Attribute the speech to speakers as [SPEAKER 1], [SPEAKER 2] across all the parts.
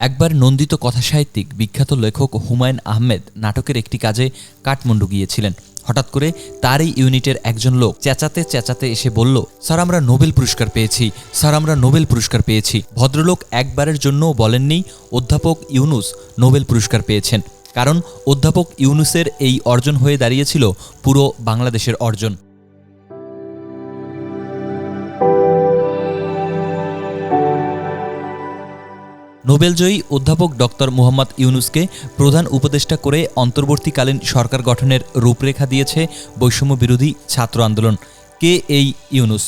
[SPEAKER 1] একবার নন্দিত কথাসাহিত্যিক, বিখ্যাত লেখক হুমায়ুন আহমেদ নাটকের একটি কাজে কাঠমান্ডু গিয়েছিলেন। হঠাৎ করে তারই ইউনিটের একজন লোক চেঁচাতে চেঁচাতে এসে বলল, স্যার, আমরা নোবেল পুরস্কার পেয়েছি। স্যার, আমরা নোবেল পুরস্কার পেয়েছি। ভদ্রলোক একবারের জন্যও বলেননি, অধ্যাপক ইউনুস নোবেল পুরস্কার পেয়েছেন। কারণ অধ্যাপক ইউনুসের এই অর্জন হয়ে দাঁড়িয়েছিল পুরো বাংলাদেশের অর্জন। নোবেলজয়ী অধ্যাপক ডক্টর মোহাম্মদ ইউনুসকে প্রধান উপদেষ্টা করে অন্তর্বর্তীকালীন সরকার গঠনের রূপরেখা দিয়েছে বৈষম্য বিরোধী ছাত্র আন্দোলন। কে এই ইউনুস?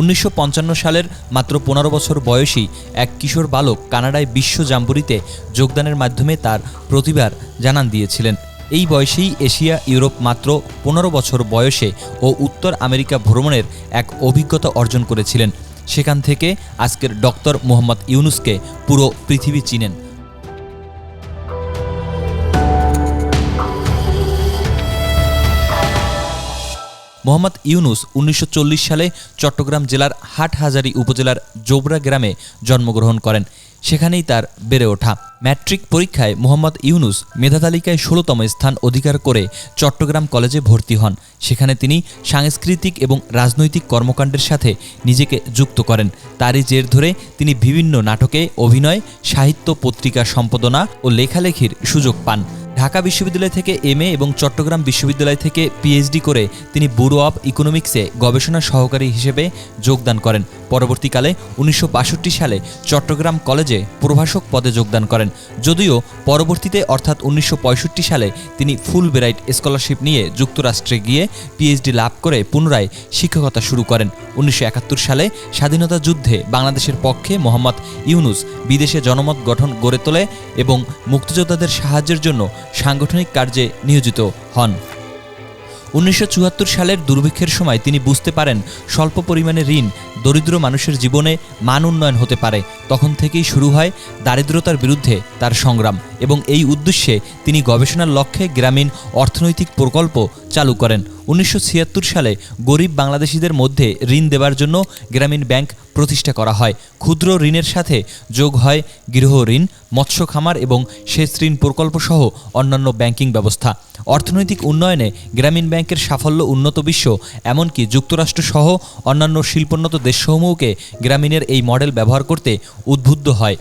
[SPEAKER 1] উনিশশো পঞ্চান্ন সালের মাত্র পনেরো বছর বয়সী এক কিশোর বালক কানাডায় বিশ্ব জাম্বুরিতে যোগদানের মাধ্যমে তার প্রতিভার জানান দিয়েছিলেন। এই বয়সেই এশিয়া, ইউরোপ মাত্র পনেরো বছর বয়সে ও উত্তর আমেরিকা ভ্রমণের এক অভিজ্ঞতা অর্জন করেছিলেন। সেখান থেকে আজকের ডক্টর মোহাম্মদ ইউনুসকে পুরো পৃথিবী চিনেন। মোহাম্মদ ইউনুস উনিশশো চল্লিশ সালে চট্টগ্রাম জেলার হাটহাজারী উপজেলার জোবরা গ্রামে জন্মগ্রহণ করেন। সেখানেই তার বেড়ে ওঠা। ম্যাট্রিক পরীক্ষায় মোহাম্মদ ইউনুস মেধা তালিকায় ষোলোতম স্থান অধিকার করে চট্টগ্রাম কলেজে ভর্তি হন। সেখানে তিনি সাংস্কৃতিক এবং রাজনৈতিক কর্মকাণ্ডের সাথে নিজেকে যুক্ত করেন। তারই জের ধরে তিনি বিভিন্ন নাটকে অভিনয়, সাহিত্য পত্রিকা সম্পাদনা ও লেখালেখির সুযোগ পান। ঢাকা বিশ্ববিদ্যালয় থেকে এমএ এবং চট্টগ্রাম বিশ্ববিদ্যালয় থেকে পিএইচডি করে তিনি ব্যুরো অব ইকোনমিক্সে গবেষণা সহকারী হিসেবে যোগদান করেন। পরবর্তীকালে উনিশশো বাষট্টি সালে চট্টগ্রাম কলেজে প্রভাষক পদে যোগদান করেন। যদিও পরবর্তীতে অর্থাৎ উনিশশো পঁয়ষট্টি সালে তিনি ফুল বেরাইট স্কলারশিপ নিয়ে যুক্তরাষ্ট্রে গিয়ে পিএইচডি লাভ করে পুনরায় শিক্ষকতা শুরু করেন। উনিশশো একাত্তর সালে স্বাধীনতা যুদ্ধে বাংলাদেশের পক্ষে মোহাম্মদ ইউনুস বিদেশে জনমত গঠন গড়ে তোলে এবং মুক্তিযোদ্ধাদের সাহায্যের জন্য সাংগঠনিক কার্যে নিয়োজিত হন। উনিশশো চুয়াত্তর সালের দুর্ভিক্ষের সময় তিনি বুঝতে পারেন স্বল্প পরিমাণে ঋণ দরিদ্র মানুষের জীবনে মান উন্নয়ন হতে পারে। তখন থেকেই শুরু হয় দারিদ্রতার বিরুদ্ধে তার সংগ্রাম এবং এই উদ্দেশ্যে তিনি গবেষণার লক্ষ্যে গ্রামীণ অর্থনৈতিক প্রকল্প চালু করেন। উনিশশো ছিয়াত্তর সালে গরিব বাংলাদেশিদের মধ্যে ঋণ দেওয়ার জন্য গ্রামীণ ব্যাংক প্রতিষ্ঠা করা হয়। ক্ষুদ্র ঋণের সাথে যোগ হয় গৃহ ঋণ, মৎস্য খামার এবং সেচ ঋণ প্রকল্প সহ অন্যান্য ব্যাংকিং ব্যবস্থা। অর্থনৈতিক উন্নয়নে গ্রামীণ ব্যাংকের সাফল্য উন্নত বিশ্ব, এমনকি যুক্তরাষ্ট্র সহ অন্যান্য শিল্পোন্নত দেশসমূহকে গ্রামীণের এই মডেল ব্যবহার করতে উদ্বুদ্ধ হয়।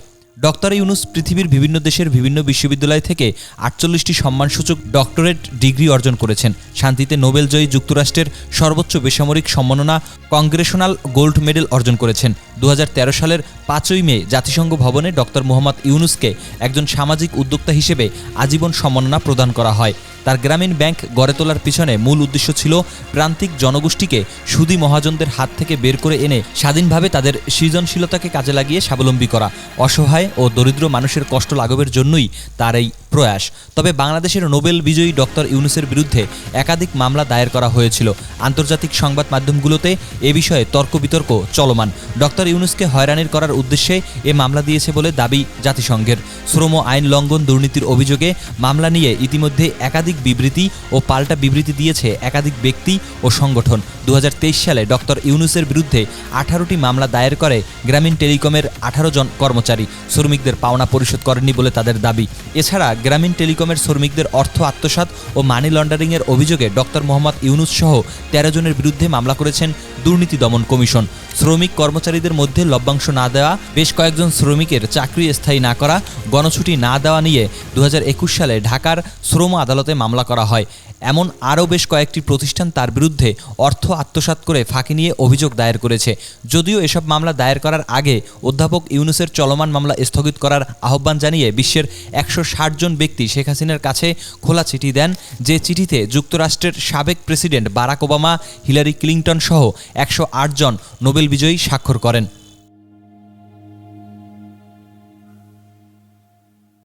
[SPEAKER 1] ডক্টর ইউনুস পৃথিবীর বিভিন্ন দেশের বিভিন্ন বিশ্ববিদ্যালয় থেকে আটচল্লিশটি সম্মানসূচক ডক্টরেট ডিগ্রি অর্জন করেছেন। শান্তিতে নোবেলজয়ী যুক্তরাষ্ট্রের সর্বোচ্চ বেসামরিক সম্মাননা কংগ্রেশনাল গোল্ড মেডেল অর্জন করেছেন। দু হাজার তেরো সালের পাঁচই মে জাতিসংঘ ভবনে ডক্টর মোহাম্মদ ইউনুসকে একজন সামাজিক উদ্যোক্তা হিসেবে আজীবন সম্মাননা প্রদান করা হয়। তার গ্রামীণ ব্যাংক গড়ে তোলার পিছনে মূল উদ্দেশ্য ছিল প্রান্তিক জনগোষ্ঠীকে সুদী মহাজনদের হাত থেকে বের করে এনে স্বাধীনভাবে তাদের সৃজনশীলতাকে কাজে লাগিয়ে স্বাবলম্বী করা। অসহায় ও দরিদ্র মানুষের কষ্ট লাঘবের জন্যই তার এই প্রয়াস। তবে বাংলাদেশের নোবেল বিজয়ী ডক্টর ইউনুসের বিরুদ্ধে একাধিক মামলা দায়ের করা হয়েছিল। আন্তর্জাতিক সংবাদ মাধ্যমগুলোতে এ বিষয়ে তর্ক বিতর্ক চলমান। ডক্টর ইউনুসকে হয়রানির করার উদ্দেশ্যে এ মামলা দিয়েছে বলে দাবি জাতিসংঘের। শ্রম আইন লঙ্ঘন দুর্নীতির অভিযোগে মামলা নিয়ে ইতিমধ্যে একাধিক বিবৃতি ও পাল্টা বিবৃতি দিয়েছে একাধিক ব্যক্তি ও সংগঠন। দু হাজার তেইশ সালে ডক্টর ইউনুসের বিরুদ্ধে আঠারোটি মামলা দায়ের করে গ্রামীণ টেলিকমের আঠারো জন কর্মচারী। শ্রমিকদের পাওনা পরিশোধ করেননি বলে তাদের দাবি। এছাড়া গ্রামীণ টেলিকমের শ্রমিকদের অর্থ আত্মসাত ও মানি লন্ডারিংয়ের অভিযোগে ডক্টর মোহাম্মদ ইউনুস সহ তেরো জনের বিরুদ্ধে মামলা করেছেন দুর্নীতি দমন কমিশন। শ্রমিক কর্মচারীদের মধ্যে লভ্যাংশ না দেওয়া, বেশ কয়েকজন শ্রমিকের চাকরি স্থায়ী না করা, গণছুটি না দেওয়া নিয়ে দু হাজার একুশ সালে ঢাকার শ্রম আদালতে মামলা করা হয়। এমন আরও বেশ কয়েকটি প্রতিষ্ঠান তার বিরুদ্ধে অর্থ আত্মসাৎ করে ফাঁকি নিয়ে অভিযোগ দায়ের করেছে। যদিও এসব মামলা দায়ের করার আগে অধ্যাপক ইউনুসের চলমান মামলা স্থগিত করার আহ্বান জানিয়ে বিশ্বের একশো জন ব্যক্তি শেখ হাসিনার কাছে খোলা চিঠি দেন, যে চিঠিতে যুক্তরাষ্ট্রের সাবেক president Barack Obama, Hillary Clinton সহ একশো জন নোবেল বিজয়ী স্বাক্ষর করেন।